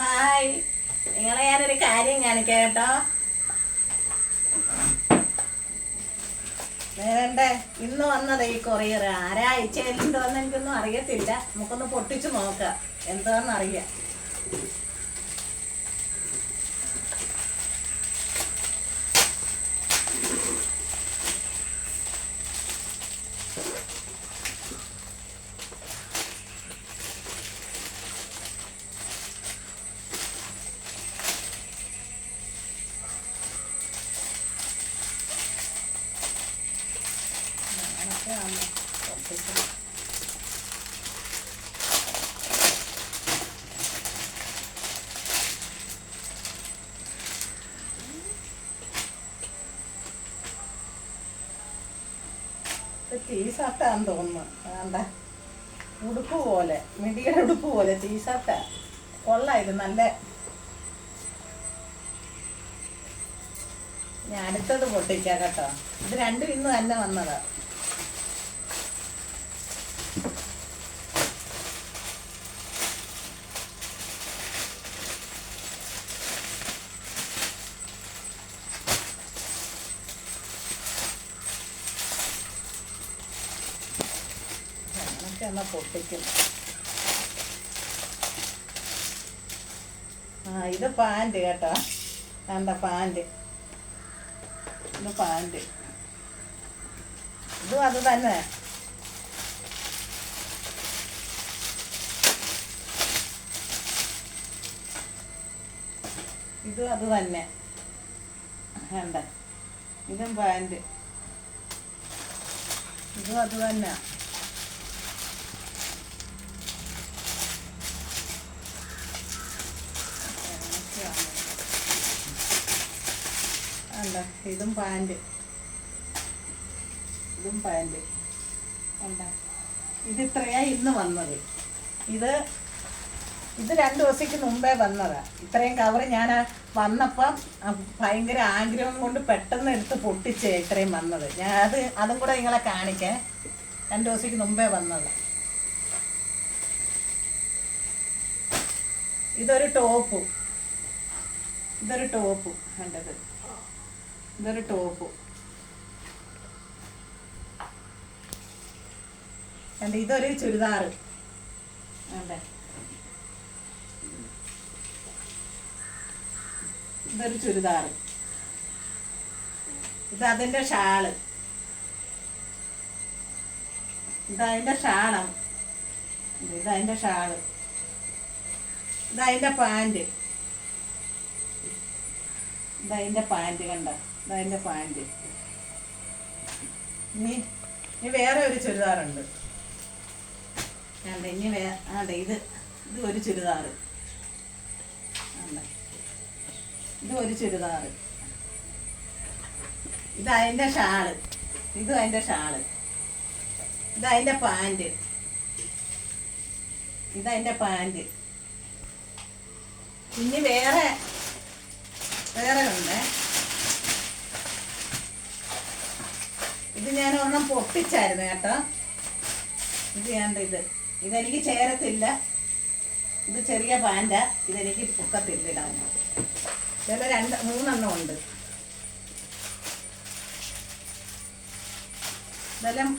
Hi. നിങ്ങളെ ഞാനൊരു കാര്യം കാണിക്കാം കേട്ടോ. വേണ്ട ഇന്ന് വന്നത് ഈ കൊറിയർ. ആരാ അയച്ചതിലുണ്ടോന്ന് എനിക്കൊന്നും അറിയത്തില്ല. നമുക്കൊന്ന് പൊട്ടിച്ചു നോക്കാം. എന്താണെന്ന് അറിയാം പൊട്ടിച്ചത്. ഇത് ടീഷർട്ടാന്ന് തോന്നുന്നു. വേണ്ട. ഉടുപ്പ് പോലെ മിടിയുടെ ഉടുപ്പ് പോലെ ടീഷർട്ടാ. കൊള്ളാം ഇത് നല്ല. ഞാൻ അടുത്തത് പൊട്ടിക്കാം കേട്ടോ. ഇത് രണ്ടും ഇന്ന് തന്നെ വന്നതാ. ഞാനൊക്കെ എന്നാ പൊട്ടിക്കും. ആ ഇത് പാന്റ് കേട്ടോ. കണ്ട പാന്റ്. ഇത് പാന്റ്. ഇതും അത് തന്നെ. ഇതും അത് തന്നെ. വേണ്ട ഇതും പാന്റ്. ഇതും അത് തന്നെ. അല്ല ഇതും പാന്റ്. ഇതും പാന്റ്. ഇത്രയാ ഇന്ന് വന്നത്. ഇത് ഇത് രണ്ട് ദിവസത്തേക്ക് മുമ്പേ വന്നതാ. ഇത്രയും കവർ ഞാൻ വന്നപ്പം ഭയങ്കര ആഗ്രഹം കൊണ്ട് പെട്ടെന്ന് എടുത്ത് പൊട്ടിച്ചേ ഇത്രയും വന്നത്. ഞാൻ അത് അതും കൂടെ നിങ്ങളെ കാണിക്കേ. രണ്ട് ദിവസത്തേക്ക് മുമ്പേ വന്നതാ. ഇതൊരു ടോപ്പ്. ഇതൊരു ടോപ്പ്. കണ്ടത് ഇതൊരു ടോപ്പ് അല്ലെ ഇതൊരു ചുരിദാറ്. അതെ ഇതൊരു ചുരിദാറ്. ഇത് അതിന്റെ ഷാൾ. ഇതതിന്റെ ഷാളാണ്. ഇതതിന്റെ ഷാൾ. ഇതതിന്റെ പാന്റ് ഇതതിന്റെ പാന്റ് കണ്ട? ഇതതിന്റെ പാന്റ്. ഇനി ഇനി വേറെ ഒരു ചുരിദാറുണ്ട്. കണ്ട ഇനി വേ അതെ ഇത് ഇത് ഒരു ചുരിദാറ്. അല്ല ഇത് ഒരു ചുരിദാറ്. ഇത് അതിന്റെ ഷാൾ. ഇത് അതിന്റെ ഷാൾ. ഇത് അതിന്റെ പാന്റ്. ഇത് അതിന്റെ പാന്റ്. ഇനി വേറെ വേറെ ഉണ്ട് ഇത് ഞാൻ ഒരെണ്ണം പൊട്ടിച്ചായിരുന്നു കേട്ടോ. ഇത് ഞാൻ ഇത്? ഇതെനിക്ക് ചേരത്തില്ല. ഇത് ചെറിയ പാന്റാ ഇതെനിക്ക് പൊക്കത്തില്ല ഇടാൻ. ചില രണ്ട് മൂന്നെണ്ണം ഉണ്ട്. ഇതെല്ലാം